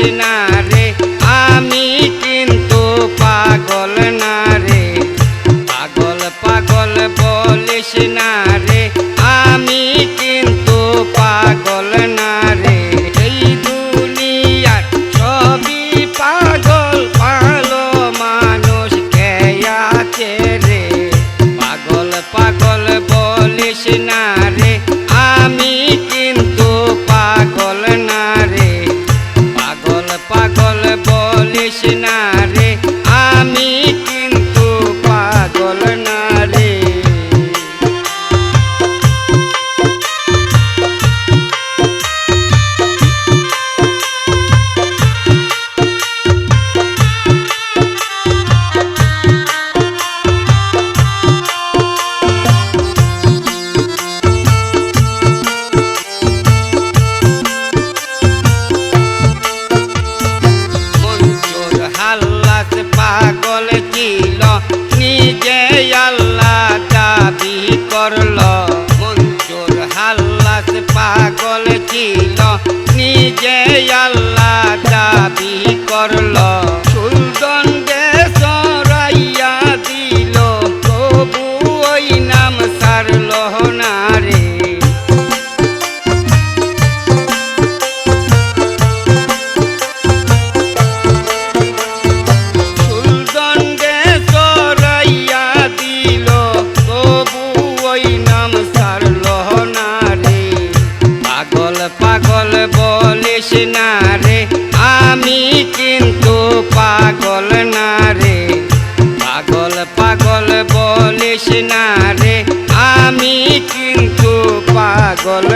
না পাগল পাগল বলিস না পাগল ছিল নিজে আল্লাহ দাবি করল। পাগল বলিস না রে, আমি কিন্তু পাগল না রে। পাগল পাগল বলিস না রে, আমি কিন্তু পাগল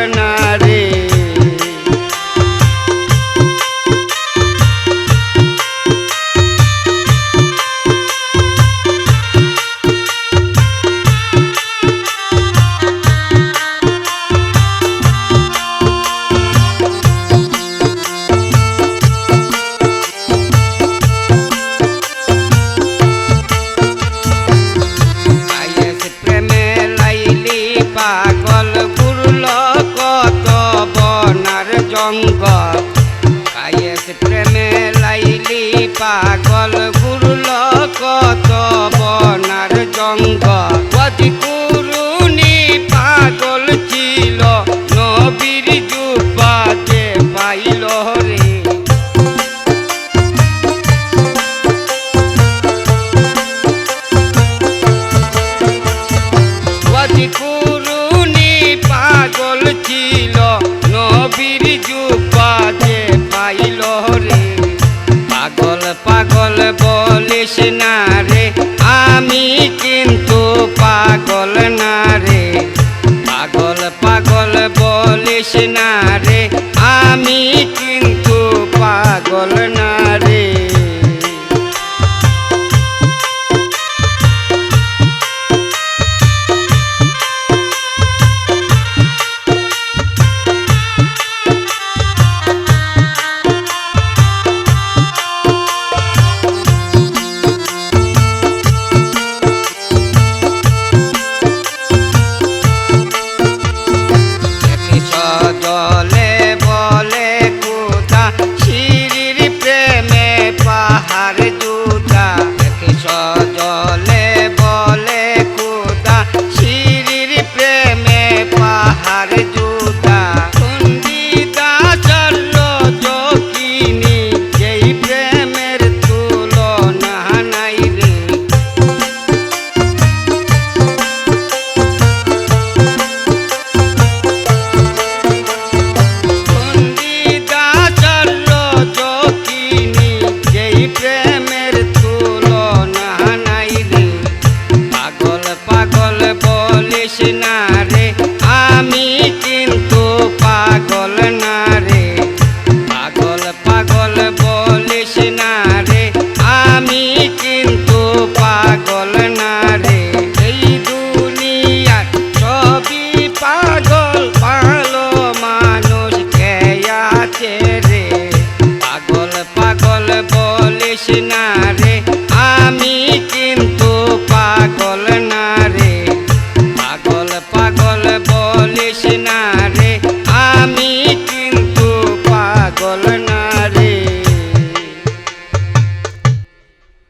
অঙ্গ কায়েস প্রেমে লাইলি পাগল ঘুরল কত বনার জঙ্গ আসে না আসে না